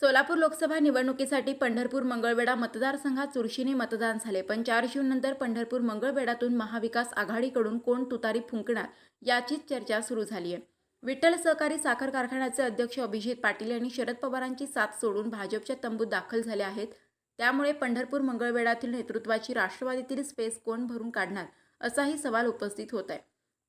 सोलापूर लोकसभा निवडणुकीसाठी पंढरपूर मंगळवेढा मतदारसंघात चुरशीने मतदान झाले पण चार जूननंतर पंढरपूर मंगळवेढातून महाविकास आघाडीकडून कोण तुतारी फुंकणार याचीच चर्चा सुरू झाली आहे. विठ्ठल सहकारी साखर कारखान्याचे अध्यक्ष अभिजित पाटील यांनी शरद पवारांची साथ सोडून भाजपच्या तंबूत दाखल झाले आहेत. त्यामुळे पंढरपूर मंगळवेढातील नेतृत्वाची राष्ट्रवादीतील स्पेस कोण भरून काढणार असाही सवाल उपस्थित होत आहे.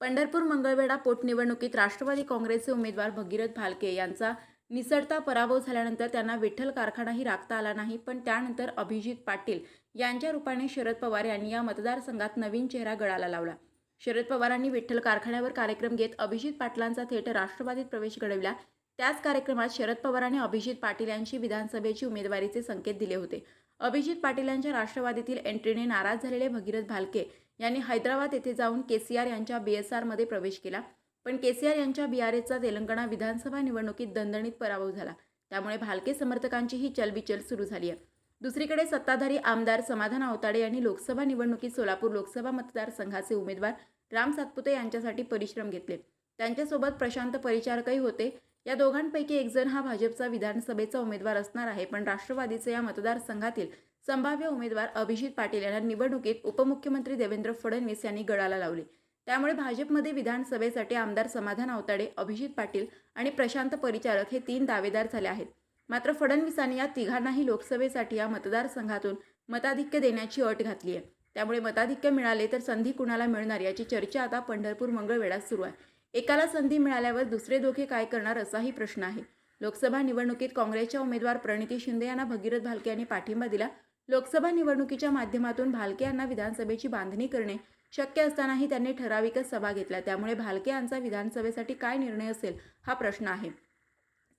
पंढरपूर मंगळवेढा पोटनिवडणुकीत राष्ट्रवादी काँग्रेसचे उमेदवार भगीरथ भालके यांचा निसटता पराभव झाल्यानंतर त्यांना विठ्ठल कारखानाही राखता आला नाही. पण त्यानंतर अभिजित पाटील यांच्या रूपाने शरद पवार यांनी या मतदारसंघात नवीन चेहरा गळाला लावला. शरद पवारांनी विठ्ठल कारखान्यावर कार्यक्रम घेत अभिजित पाटलांचा थेट राष्ट्रवादीत प्रवेश घडविला. त्याच कार्यक्रमात शरद पवारांनी अभिजित पाटील यांची विधानसभेची उमेदवारीचे संकेत दिले होते. अभिजित पाटील यांच्या राष्ट्रवादीतील एंट्रीने नाराज झालेले भगीरथ भालके यांनी हैदराबाद येथे जाऊन केसीआर यांच्या बीएसआरमध्ये प्रवेश केला. पण केसीआर यांच्या बीआरएसचा तेलंगणा विधानसभा निवडणुकीत दणदणीत पराभव झाला. त्यामुळे भालके समर्थकांची ही चलबिचल सुरू झाली आहे दुसरीकडे सत्ताधारी आमदार समाधान आवताडे यांनी लोकसभा निवडणुकीत सोलापूर लोकसभा मतदारसंघाचे उमेदवार राम सातपुते यांच्यासाठी परिश्रम घेतले. त्यांच्यासोबत प्रशांत परिचारकही होते. या दोघांपैकी एकजण हा भाजपचा विधानसभेचा उमेदवार असणार आहे पण राष्ट्रवादीचे या मतदारसंघातील संभाव्य उमेदवार अभिजित पाटील यांना निवडणुकीत उपमुख्यमंत्री देवेंद्र फडणवीस यांनी गळाला लावले. त्यामुळे भाजपमध्ये विधानसभेसाठी आमदार समाधान आवताडे अभिजित पाटील आणि प्रशांत परिचारक हे तीन दावेदार झाले आहेत. मात्र फडणवीसांनी या तिघांनाही लोकसभेसाठी या मतदारसंघातून मताधिक्य देण्याची अट घातली आहे. त्यामुळे मताधिक्य मिळाले तर संधी कुणाला मिळणार याची चर्चा आता पंढरपूर मंगळवेढ्यात सुरू आहे. एकाला संधी मिळाल्यावर दुसरे दोघे काय करणार असाही प्रश्न आहे. लोकसभा निवडणुकीत काँग्रेसच्या उमेदवार प्रणिती शिंदे यांना भगीरथ भालके यांनी पाठिंबा दिला. लोकसभा निवडणुकीच्या माध्यमातून भालके यांना विधानसभेची बांधणी करणे शक्य असतानाही त्यांनी ठराविकच सभा घेतल्या. त्यामुळे भालके यांचा विधानसभेसाठी काय निर्णय असेल हा प्रश्न आहे.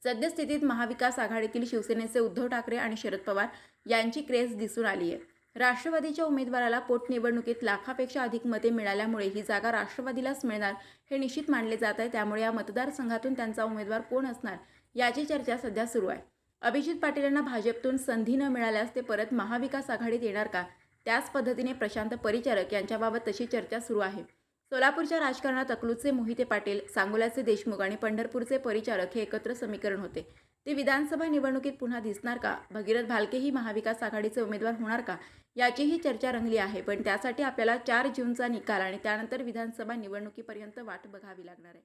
सद्यस्थितीत महाविकास आघाडीतील शिवसेनेचे उद्धव ठाकरे आणि शरद पवार यांची क्रेज दिसून आली आहे राष्ट्रवादीच्या उमेदवाराला पोटनिवडणुकीत लाखापेक्षा अधिक मते मिळाल्यामुळे ही जागा राष्ट्रवादीलाच मिळणार हे निश्चित मानले जात आहे. त्यामुळे या मतदारसंघातून त्यांचा उमेदवार कोण असणार याची चर्चा सध्या सुरू आहे. अभिजित पाटील यांना भाजपतून संधी न मिळाल्यास ते परत महाविकास आघाडीत येणार का? त्याच पद्धतीने प्रशांत परिचारक यांच्याबाबत तशी चर्चा सुरू आहे. सोलापूरच्या राजकारणात अकलूजचे मोहिते पाटील सांगोल्याचे देशमुख आणि पंढरपूरचे परिचारक हे एकत्र समीकरण होते. ते विधानसभा निवडणुकीत पुन्हा दिसणार का? भगीरथ भालके ही महाविकास आघाडीचे उमेदवार होणार का? याचीही चर्चा रंगली आहे पण त्यासाठी आपल्याला चार जूनचा निकाल आणि त्यानंतर विधानसभा निवडणुकीपर्यंत वाट बघावी लागणार आहे.